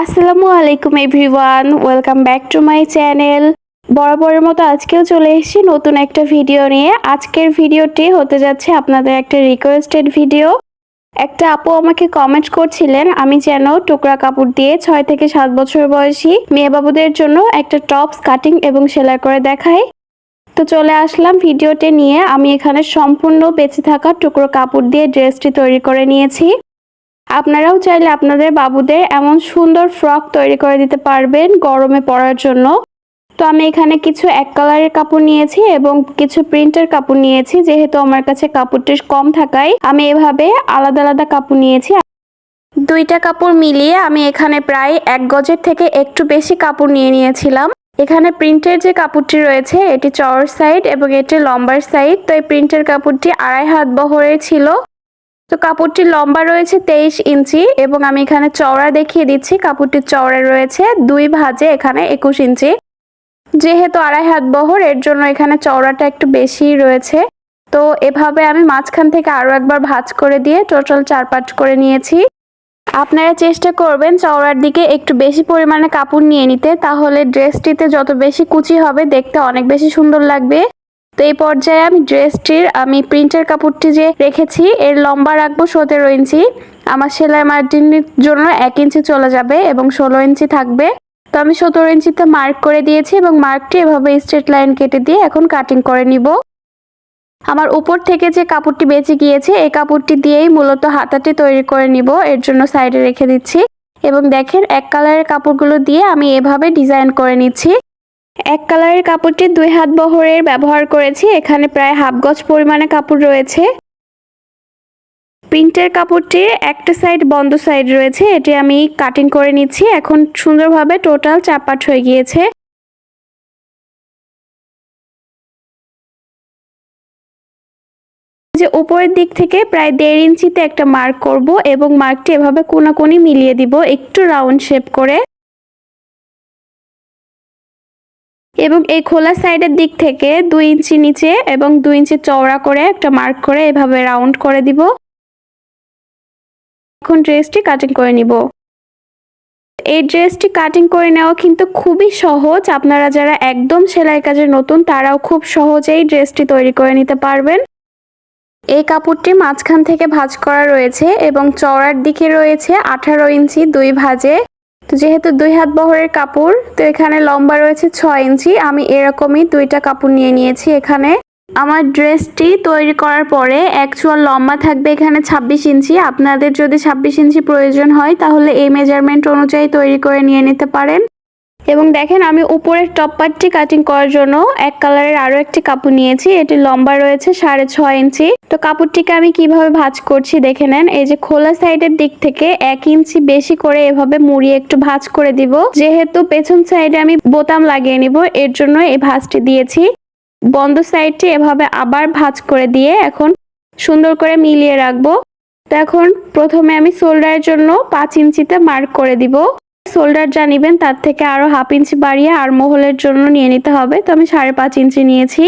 আসসালামু আলাইকুম everyone, welcome back to my channel. বরাবরের মতো আজকেও চলে এসেছি নতুন একটা ভিডিও নিয়ে। আজকের ভিডিওটি হতে যাচ্ছে আপনাদের একটা রিকোয়েস্টেড ভিডিও একটা আপু আমাকে কমেন্ট করছিলেন, আমি যেন টুকরা কাপড় দিয়ে ছয় থেকে সাত বছর বয়সী মেয়ে বাবুদের জন্য একটা টপস কাটিং এবং সেলাই করে দেখাই। তো চলে আসলাম ভিডিওটি নিয়ে। আমি এখানে সম্পূর্ণ বেঁচে থাকা টুকরো কাপড় দিয়ে ড্রেসটি তৈরি করে নিয়েছি। আপনারাও চাইলে আপনাদের বাবুদের এমন সুন্দর ফ্রক তৈরি করে দিতে পারবেন গরমে পরার জন্য। তো আমি এখানে কিছু এক কালারের কাপড় নিয়েছি এবং কিছু প্রিন্টের কাপড় নিয়েছি, যেহেতু আমার কাছে কাপড়টি কম থাকায় আমি এভাবে আলাদা আলাদা কাপড় নিয়েছি। দুইটা কাপড় মিলিয়ে আমি এখানে প্রায় এক গজের থেকে একটু বেশি কাপড় নিয়ে নিয়েছিলাম। এখানে প্রিন্টের যে কাপড়টি রয়েছে, এটি চওড় সাইড এবং এটি লম্বার সাইড তো এই প্রিন্টের কাপড়টি আড়াই হাত বহরের ছিল। তো কাপড়টি লম্বা রয়েছে তেইশ ইঞ্চি এবং আমি এখানে চওড়া দেখিয়ে দিচ্ছি। কাপড়টির চওড়া রয়েছে দুই ভাজে এখানে একুশ ইঞ্চি। যেহেতু আড়াই হাত বহর, এর জন্য এখানে চওড়াটা একটু বেশি রয়েছে। তো এভাবে আমি মাঝখান থেকে আরও একবার ভাজ করে দিয়ে টোটাল চার পাঁচ করে নিয়েছি। আপনারা চেষ্টা করবেন চওড়ার দিকে একটু বেশি পরিমাণে কাপড় নিয়ে নিতে, তাহলে ড্রেসটিতে যত বেশি কুচি হবে দেখতে অনেক বেশি সুন্দর লাগবে। তো এই পর্যায়ে আমি ড্রেসটির, আমি প্রিন্টের কাপড়টি যে রেখেছি, এর লম্বা রাখব সতেরো ইঞ্চি। আমার সেলাই মার্জিনের জন্য এক ইঞ্চি চলে যাবে এবং ষোলো ইঞ্চি থাকবে। তো আমি সতেরো ইঞ্চিতে মার্ক করে দিয়েছি এবং মার্কটি এভাবে স্ট্রেট লাইন কেটে দিয়ে এখন কাটিং করে নিব। আমার উপর থেকে যে কাপড়টি বেঁচে গিয়েছে, এই কাপড়টি দিয়েই মূলত হাতাটি তৈরি করে নিব, এর জন্য সাইডে রেখে দিচ্ছি। এবং দেখেন, এক কালারের কাপড়গুলো দিয়ে আমি এভাবে ডিজাইন করে নিচ্ছি। এক কালারের কাপড়টি দুই হাত বহরের ব্যবহার করেছি, এখানে প্রায় হাফ গজ পরিমাণে কাপড় রয়েছে। প্রিন্টের কাপড়টির একটা সাইড বন্ধ সাইড রয়েছে, এটি আমি কাটিং করে নিচ্ছি, এখন সুন্দরভাবে টোটাল চাপাট হয়ে গিয়েছে। যে উপরের দিক থেকে প্রায় দেড় ইঞ্চিতে একটা মার্ক করব এবং মার্কটি এভাবে কোনাকুনি মিলিয়ে দিব, একটু রাউন্ড শেপ করে। এবং এই খোলা সাইডের দিক থেকে দুই ইঞ্চি নিচে এবং দুই ইঞ্চি চওড়া করে একটা মার্ক করে এভাবে রাউন্ড করে দিব। এখন ড্রেসটি কাটিং করে নিব। এই ড্রেসটি কাটিং করে নেওয়া কিন্তু খুবই সহজ। আপনারা যারা একদম সেলাই কাজে নতুন, তারাও খুব সহজেই ড্রেসটি তৈরি করে নিতে পারবেন। এই কাপড়টি মাঝখান থেকে ভাঁজ করা রয়েছে এবং চওড়ার দিকে রয়েছে আঠারো ইঞ্চি দুই ভাজে। তো যেহেতু দুই হাত বহরের কাপড়, তো এখানে লম্বা রয়েছে ছয় ইঞ্চি। আমি এরকমই দুইটা কাপড় নিয়ে নিয়েছি এখানে। আমার ড্রেসটি তৈরি করার পরে অ্যাকচুয়াল লম্বা থাকবে এখানে ২৬ ইঞ্চি। আপনাদের যদি ২৬ ইঞ্চি প্রয়োজন হয়, তাহলে এই মেজারমেন্ট অনুযায়ী তৈরি করে নিয়ে নিতে পারেন। এবং দেখেন আমি উপরের টপ পার্টটি কাটিং করার জন্য এক কালারের আরও একটি কাপড় নিয়েছি। এটি লম্বা রয়েছে সাড়ে ছয় ইঞ্চি। তো কাপড়টিকে আমি কীভাবে ভাঁজ করছি দেখে নেন। এই যে খোলা সাইডের দিক থেকে এক ইঞ্চি বেশি করে এভাবে মুড়িয়ে একটু ভাঁজ করে দিব। যেহেতু পেছন সাইডে আমি বোতাম লাগিয়ে নিব, এর জন্য এই ভাঁজটি দিয়েছি। বন্ধ সাইডটি এভাবে আবার ভাঁজ করে দিয়ে এখন সুন্দর করে মিলিয়ে রাখব। তো এখন প্রথমে আমি শোল্ডারের জন্য পাঁচ ইঞ্চিতে মার্ক করে দিব। শোল্ডার যা নিবেন তার থেকে আরও হাফ ইঞ্চি বাড়িয়ে আর মহলের জন্য নিয়ে নিতে হবে। তো আমি সাড়ে পাঁচ ইঞ্চি নিয়েছি।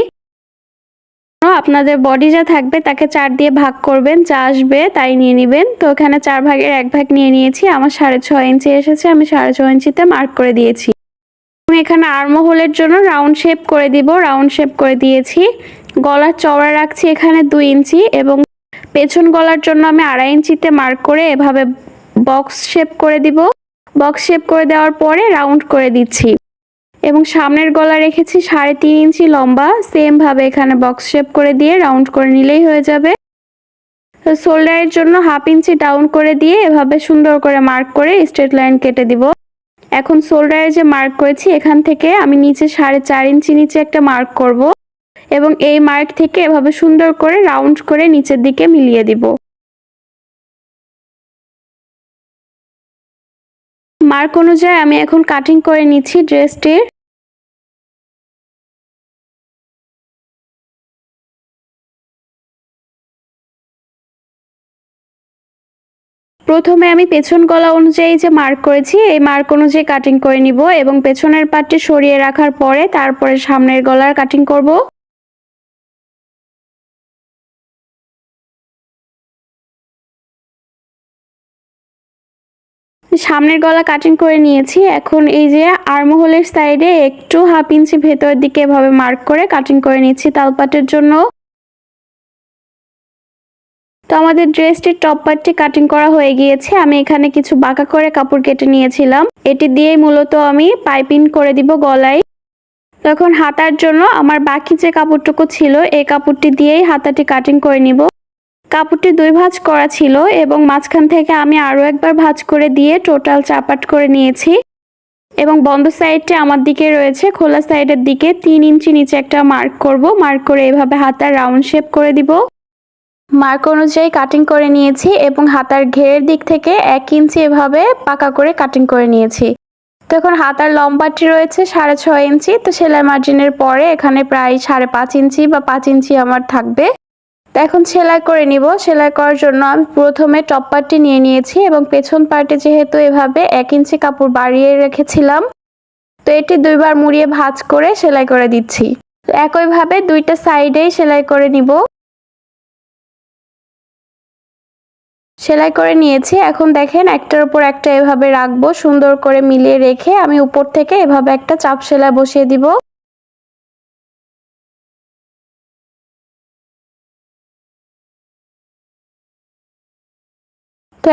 আপনাদের বডি যা থাকবে তাকে চার দিয়ে ভাগ করবেন, যা আসবে তাই নিয়ে নেবেন। তো এখানে চার ভাগের এক ভাগ নিয়ে নিয়েছি, আমার সাড়ে ছয় ইঞ্চি এসেছে, আমি সাড়ে ছয় ইঞ্চিতে মার্ক করে দিয়েছি। এখানে আর্মহোলের জন্য রাউন্ড শেপ করে দিব রাউন্ড শেপ করে দিয়েছি। গলার চওড়া রাখছি এখানে দুই ইঞ্চি এবং পেছন গলার জন্য আমি আড়াই ইঞ্চিতে মার্ক করে এভাবে বক্স শেপ করে দিব। বক্স শেপ করে দেওয়ার পরে রাউন্ড করে দিচ্ছি। এবং সামনের গলা রেখেছি সাড়ে তিন ইঞ্চি লম্বা সেম ভাবে এখানে বক্স শেপ করে দিয়ে রাউন্ড করে নিলেই হয়ে যাবে। শোল্ডারের জন্য হাফ ইঞ্চি ডাউন করে দিয়ে এভাবে সুন্দর করে মার্ক করে স্ট্রেট লাইন কেটে দিব। এখন শোল্ডারে যে মার্ক করেছি, এখান থেকে আমি নিচে সাড়ে চার ইঞ্চি নিচে একটা মার্ক করব। এবং এই মার্ক থেকে এভাবে সুন্দর করে রাউন্ড করে নিচের দিকে মিলিয়ে দিব। মার্ক অনুযায়ী আমি এখন কাটিং করে নিচ্ছি ড্রেসটির প্রথমে আমি পেছন গলা অনুযায়ী যে মার্ক করেছি, এই মার্ক অনুযায়ী কাটিং করে নিব এবং পেছনের পাটটি সরিয়ে রাখার পরে তারপরে সামনের গলার কাটিং করব। সামনের গলা কাটিং করে নিয়েছি। এখন এই যে আরমোহলের সাইডে একটু হাফ ইঞ্চি ভেতরের দিকে এভাবে মার্ক করে কাটিং করে নিচ্ছি তালপাটের জন্য। তো আমাদের ড্রেসটির টপ পার্টটি কাটিং করা হয়ে গিয়েছে। আমি এখানে কিছু বাঁকা করে কাপড় কেটে নিয়েছিলাম। এটি দিয়েই মূলত আমি পাইপিং করে দিব গলায়। তখন হাতার জন্য আমার বাকি যে কাপড়টুকু ছিল, এই কাপড়টি দিয়েই হাতাটি কাটিং করে নিব। কাপড়টি দুই ভাঁজ করা ছিল এবং মাঝখান থেকে আমি আরও একবার ভাঁজ করে দিয়ে টোটাল চাপাট করে নিয়েছি। এবং বন্ধ সাইডটি আমার দিকে রয়েছে, খোলা সাইডের দিকে তিন ইঞ্চি নিচে একটা মার্ক করব। মার্ক করে এভাবে হাতার রাউন্ড শেপ করে দিব। মার্ক অনুযায়ী কাটিং করে নিয়েছি এবং হাতার ঘেরের দিক থেকে এক ইঞ্চি এভাবে পাকা করে কাটিং করে নিয়েছি। তো এখন হাতার লম্বাটি রয়েছে সাড়ে ছয় ইঞ্চি, তো সেলাই মার্জিনের পরে এখানে প্রায় সাড়ে পাঁচ ইঞ্চি বা পাঁচ ইঞ্চি আমার থাকবে। তো এখন সেলাই করে নিব। সেলাই করার জন্য আমি প্রথমে টপ পার্টটি নিয়ে নিয়েছি এবং পেছন পার্টে যেহেতু এভাবে এক ইঞ্চি কাপড় বাড়িয়ে রেখেছিলাম, তো এটি দুইবার মুড়িয়ে ভাঁজ করে সেলাই করে দিচ্ছি। তো একইভাবে দুইটা সাইডেই সেলাই করে নিব। সেলাই করে নিয়েছি। এখন দেখেন একটার উপর একটা এভাবে রাখব সুন্দর করে মিলিয়ে রেখে আমি উপর থেকে এভাবে একটা চাপ সেলাই বসিয়ে দিব।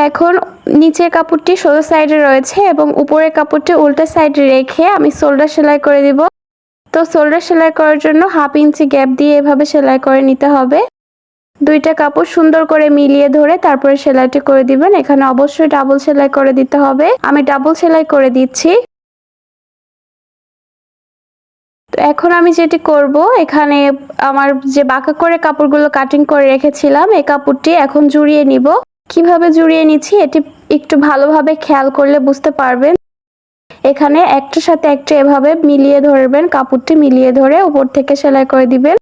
এখন নিচের কাপড়টি সোজা সাইডে রয়েছে এবং উপরের কাপড়টি উল্টা সাইডে রেখে আমি শোল্ডার সেলাই করে দিব। তো শোল্ডার সেলাই করার জন্য হাফ ইঞ্চি গ্যাপ দিয়ে এভাবে সেলাই করে নিতে হবে। দুইটা কাপড় সুন্দর করে মিলিয়ে ধরে তারপরে সেলাইটি করে দিবেন। এখানে অবশ্যই ডাবল সেলাই করে দিতে হবে। আমি ডাবল সেলাই করে দিচ্ছি। তো এখন আমি যেটি করব, এখানে আমার যে বাঁকা করে কাপড়গুলো কাটিং করে রেখেছিলাম, এই কাপড়টি এখন জুড়িয়ে নিব। কীভাবে জুড়িয়ে নিচ্ছি এটি একটু ভালোভাবে খেয়াল করলে বুঝতে পারবেন। এখানে একটার সাথে একটা এভাবে মিলিয়ে ধরবেন, কাপড়টি মিলিয়ে ধরে উপর থেকে সেলাই করে দিবেন।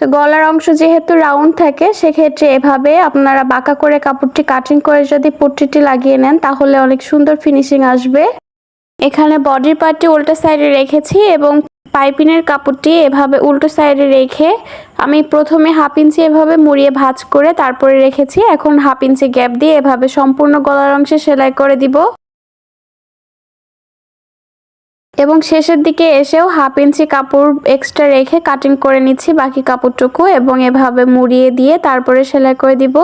তো গলার অংশ যেহেতু রাউন্ড থাকে, সেক্ষেত্রে এভাবে আপনারা বাঁকা করে কাপড়টি কাটিং করে যদি পট্টিটি লাগিয়ে নেন, তাহলে অনেক সুন্দর ফিনিশিং আসবে। এখানে বডির পার্টটি উল্টো সাইডে রেখেছি এবং পাইপিনের কাপড়টি এভাবে উল্টো সাইডে রেখে আমি প্রথমে হাফ ইঞ্চি এভাবে মুড়িয়ে ভাঁজ করে তারপরে রেখেছি। এখন হাফ ইঞ্চি গ্যাপ দিয়ে এভাবে সম্পূর্ণ গলার অংশে সেলাই করে দিব। এবং শেষের দিকে এসেও হাফ ইঞ্চি কাপড় এক্সট্রা রেখে কাটিং করে নিচ্ছি বাকি কাপড়টুকু এবং এভাবে মুড়িয়ে দিয়ে তারপরে সেলাই করে দিব।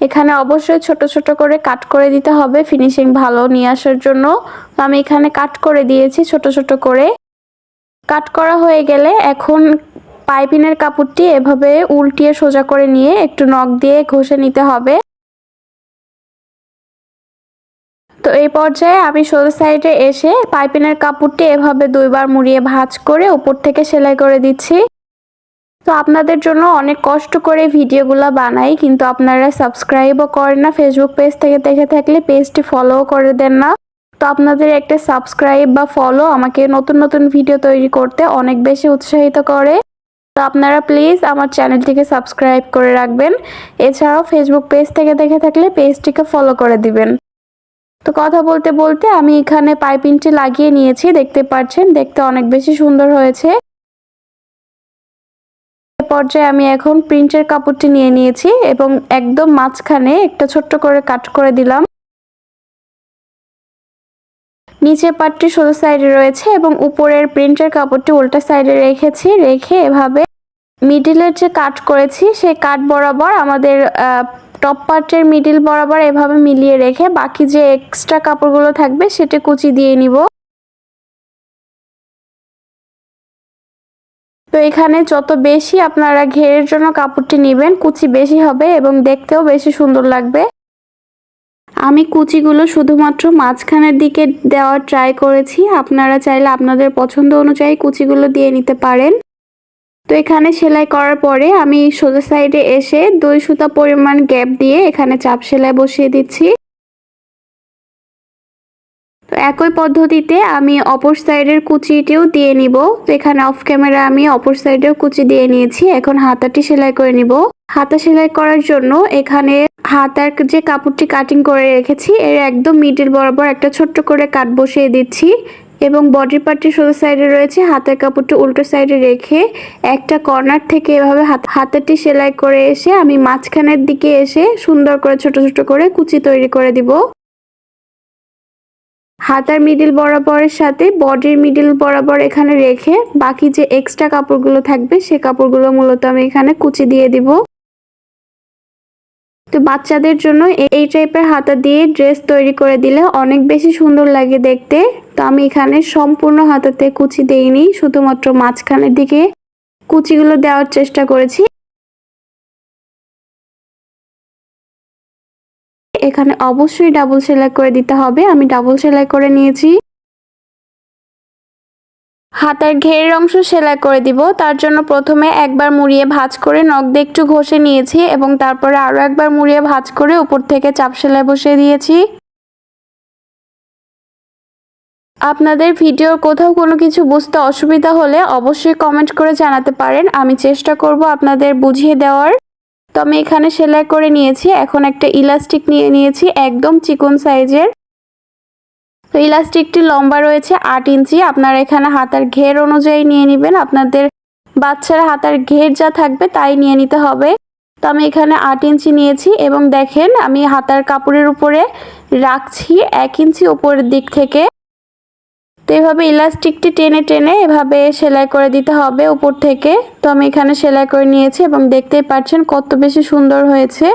এখানে অবশ্যই ছোট ছোট করে কাট করে দিতে হবে ফিনিশিং ভালো নিয়ে আসার জন্য। আমি এখানে কাট করে দিয়েছি ছোট ছোট করে। কাট করা হয়ে গেলে এখন পাইপিনের কাপড়টি এভাবে উল্টিয়ে সোজা করে নিয়ে একটু নখ দিয়ে ঘষে নিতে হবে। তো এই পর্যায়ে আমি সোজা সাইডে এসে পাইপিনের কাপড়টি এভাবে দুইবার মুড়িয়ে ভাঁজ করে উপর থেকে সেলাই করে দিচ্ছি। তো আপনাদের জন্য অনেক কষ্ট করে ভিডিওগুলো বানাই, কিন্তু আপনারা সাবস্ক্রাইবও করেন না। ফেসবুক পেজ থেকে দেখে থাকলে পেজটি ফলোও করে দেন না। তো আপনাদের একটা সাবস্ক্রাইব বা ফলো আমাকে নতুন নতুন ভিডিও তৈরি করতে অনেক বেশি উৎসাহিত করে। তো আপনারা প্লিজ আমার চ্যানেলটিকে সাবস্ক্রাইব করে রাখবেন। এছাড়াও ফেসবুক পেজ থেকে দেখে থাকলে পেজটিকে ফলো করে দিবেন। তো কথা বলতে বলতে আমি এখানে পাইপিংটি লাগিয়ে নিয়েছি, দেখতে পাচ্ছেন? দেখতে অনেক বেশি সুন্দর হয়েছে। পর্যায়ে আমি এখন প্রিন্টের কাপড়টি নিয়ে নিয়েছি এবং একদম মাঝখানে একটা ছোট্ট করে কাট করে দিলাম। নিচের পাটটি সোজা সাইডে রয়েছে এবং উপরের প্রিন্টের কাপড়টি উল্টা সাইডে রেখেছি। রেখে এভাবে মিডিলের যে কাট করেছি, সেই কাট বরাবর আমাদের টপ পার্টের মিডিল বরাবর এভাবে মিলিয়ে রেখে বাকি যে এক্সট্রা কাপড়গুলো থাকবে সেটা কুচি দিয়ে নিব। তো এখানে যত বেশি আপনারা ঘেরের জন্য কাপড়টি নেবেন, কুচি বেশি হবে এবং দেখতেও বেশি সুন্দর লাগবে। আমি কুচিগুলো শুধুমাত্র মাঝখানের দিকে দেওয়ার ট্রাই করেছি। আপনারা চাইলে আপনাদের পছন্দ অনুযায়ী কুচিগুলো দিয়ে নিতে পারেন। তো এখানে সেলাই করার পরে আমি সোজা সাইডে এসে দুই সুতা পরিমাণ গ্যাপ দিয়ে এখানে চাপ সেলাই বসিয়ে দিচ্ছি। তো একই পদ্ধতিতে আমি অপর সাইডের কুচিটিও দিয়ে নিব। তো এখানে অফ ক্যামেরা আমি অপর সাইডেও কুচি দিয়ে নিয়েছি। এখন হাতাটি সেলাই করে নিব। হাতা সেলাই করার জন্য এখানে হাতার যে কাপড়টি কাটিং করে রেখেছি, এর একদম মিডিল বরাবর একটা ছোট্ট করে কাট বসিয়ে দিচ্ছি এবং বডি পার্টটি সোজা সাইডে রয়েছে, হাতের কাপড়টি উল্টো সাইডে রেখে একটা কর্নার থেকে এভাবে হাতাটি সেলাই করে এসে আমি মাঝখানের দিকে এসে সুন্দর করে ছোট ছোট করে কুচি তৈরি করে দিব। হাতার মিডিল বরাবরের সাথে বডির মিডিল বরাবর এখানে রেখে বাকি যে এক্সট্রা কাপড়গুলো থাকবে, সে কাপড়গুলো মূলত আমি এখানে কুচি দিয়ে দিব। তো বাচ্চাদের জন্য এই টাইপের হাতা দিয়ে ড্রেস তৈরি করে দিলে অনেক বেশি সুন্দর লাগে দেখতে। তো আমি এখানে সম্পূর্ণ হাতাতে কুচি দেইনি, শুধুমাত্র মাঝখানের দিকে কুচিগুলো দেওয়ার চেষ্টা করেছি। এখানে অবশ্যই ডাবল সেলাই করে দিতে হবে। আমি ডাবল সেলাই করে নিয়েছি। হাতার ঘেরের অংশ সেলাই করে দিব। তার জন্য প্রথমে একবার মুড়িয়ে ভাঁজ করে নখ দিয়ে একটু ঘষে নিয়েছি এবং তারপরে আরও একবার মুড়িয়ে ভাঁজ করে উপর থেকে চাপ সেলাই বসিয়ে দিয়েছি। আপনাদের ভিডিওর কোথাও কোনো কিছু বুঝতে অসুবিধা হলে অবশ্যই কমেন্ট করে জানাতে পারেন। আমি চেষ্টা করব আপনাদের বুঝিয়ে দেওয়ার। তো আমি এখানে সেলাই করে নিয়েছি। এখন একটা ইলাস্টিক নিয়ে নিয়েছি, একদম চিকন সাইজের। তো ইলাস্টিকটি লম্বা রয়েছে আট ইঞ্চি। আপনারা এখানে হাতার ঘের অনুযায়ী নিয়ে নেবেন। আপনাদের বাচ্চার হাতার ঘের যা থাকবে তাই নিয়ে নিতে হবে। তো আমি এখানে আট ইঞ্চি নিয়েছি এবং দেখেন আমি হাতার কাপড়ের উপরে রাখছি এক ইঞ্চি উপরের দিক থেকে। তো এভাবে ইলাস্টিকটি টেনে টেনে এভাবে সেলাই করে দিতে হবে উপর থেকে। তো আমি এখানে সেলাই করে নিয়েছি এবং দেখতেই পাচ্ছেন কত বেশি সুন্দর হয়েছে।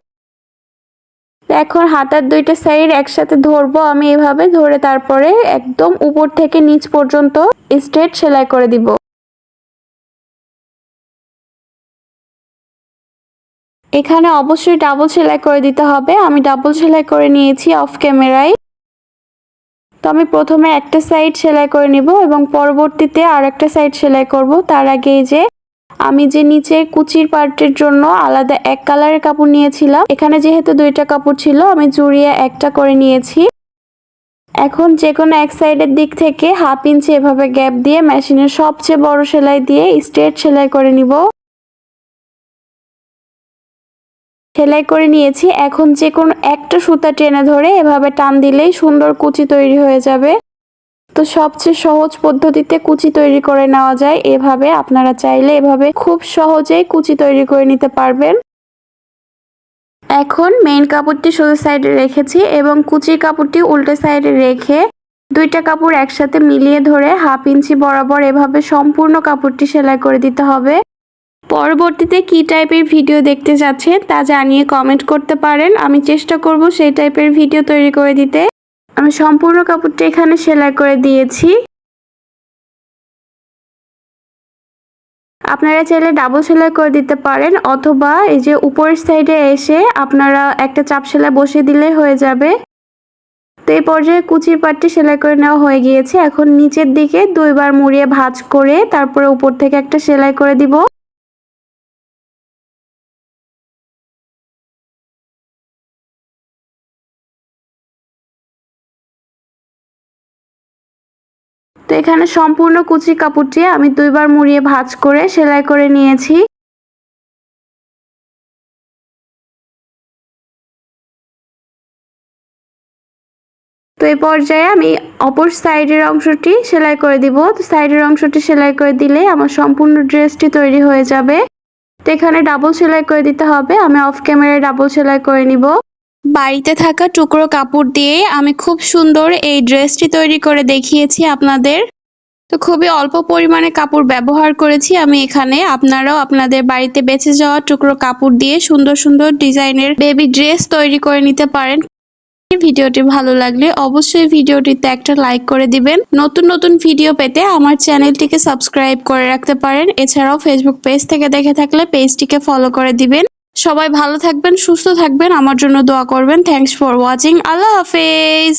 এখন হাতার দুইটা সাইড একসাথে ধরবো আমি এভাবে, ধরে তারপরে একদম উপর থেকে নিচ পর্যন্ত স্ট্রেট সেলাই করে দিব। এখানে অবশ্যই ডাবল সেলাই করে দিতে হবে। আমি ডাবল সেলাই করে নিয়েছি অফ ক্যামেরায় তো আমি প্রথমে একটা সাইড সেলাই করে নিব এবং পরবর্তীতে আর একটা সাইড সেলাই করব। তার আগে যে আমি যে নিচে কুচির পার্টের জন্য আলাদা এক কালারের কাপড় নিয়েছিলাম, এখানে যেহেতু দুইটা কাপড় ছিল, আমি জুড়িয়ে একটা করে নিয়েছি। এখন যে কোনো এক সাইডের দিক থেকে হাফ ইঞ্চি এভাবে গ্যাপ দিয়ে মেশিনের সবচেয়ে বড় সেলাই দিয়ে স্ট্রেট সেলাই করে নিব। সেলাই করে নিয়েছি, এখন যে কোনো একটা সুতা টেনে ধরে এভাবে টান দিলেই সুন্দর কুচি তৈরি হয়ে যাবে। তো সবচেয়ে সহজ পদ্ধতিতে কুচি তৈরি করে নেওয়া যায়। এভাবে আপনারা চাইলে এভাবে খুব সহজেই কুচি তৈরি করে নিতে পারবেন। এখন মেইন কাপড়টি সোজা সাইডে রেখেছি এবং কুচির কাপড়টি উল্টো সাইডে রেখে দুইটা কাপড় একসাথে মিলিয়ে ধরে হাফ ইঞ্চি বরাবর এভাবে সম্পূর্ণ কাপড়টি সেলাই করে দিতে হবে। পরবর্তীতে কি টাইপের ভিডিও দেখতে যাচ্ছেন তা জানিয়ে কমেন্ট করতে পারেন। আমি চেষ্টা করব সেই টাইপের ভিডিও তৈরি করে দিতে। আমি সম্পূর্ণ কাপড়টা এখানে সেলাই করে দিয়েছি। আপনারা চাইলে ডাবল সেলাই করে দিতে পারেন, অথবা এই যে উপরের সাইডে এসে আপনারা একটা চাপ সেলাই বসিয়ে দিলে হয়ে যাবে। তো এই পর্যায়ে কুচির পাটটি সেলাই করে নেওয়া হয়ে গিয়েছে। এখন নিচের দিকে দুইবার মুড়িয়ে ভাঁজ করে তারপরে উপর থেকে একটা সেলাই করে দিব। এখানে সম্পূর্ণ কুচি কাপড়টি আমি দুইবার মুড়িয়ে ভাঁজ করে সেলাই করে নিয়েছি। তো এই পর্যায়ে আমি অপর সাইডের অংশটি সেলাই করে দিব। তো সাইডের অংশটি সেলাই করে দিলে আমার সম্পূর্ণ ড্রেসটি তৈরি হয়ে যাবে। তো এখানে ডাবল সেলাই করে দিতে হবে। আমি অফ ক্যামেরায় ডাবল সেলাই করে নিব। বাড়িতে থাকা টুকরো কাপড় দিয়ে আমি খুব সুন্দর এই ড্রেসটি তৈরি করে দেখিয়েছি আপনাদের। তো খুবই অল্প পরিমাণে কাপড় ব্যবহার করেছি। আমি এখানে আপনারাও আপনাদের বাড়িতে বেঁচে যাওয়া টুকরো কাপড় দিয়ে সুন্দর সুন্দর ডিজাইনের বেবি ড্রেস তৈরি করে নিতে পারেন। ভিডিওটি ভালো লাগলে অবশ্যই ভিডিওটিতে একটা লাইক করে দিবেন। নতুন নতুন ভিডিও পেতে আমার চ্যানেলটিকে সাবস্ক্রাইব করে রাখতে পারেন। এছাড়াও ফেসবুক পেজ থেকে দেখে থাকলে পেজটিকে ফলো করে দিবেন। সবাই ভালো থাকবেন, সুস্থ থাকবেন। আমার জন্য দোয়া করবেন। থ্যাংকস ফর ওয়াচিং আল্লাহ হাফেজ।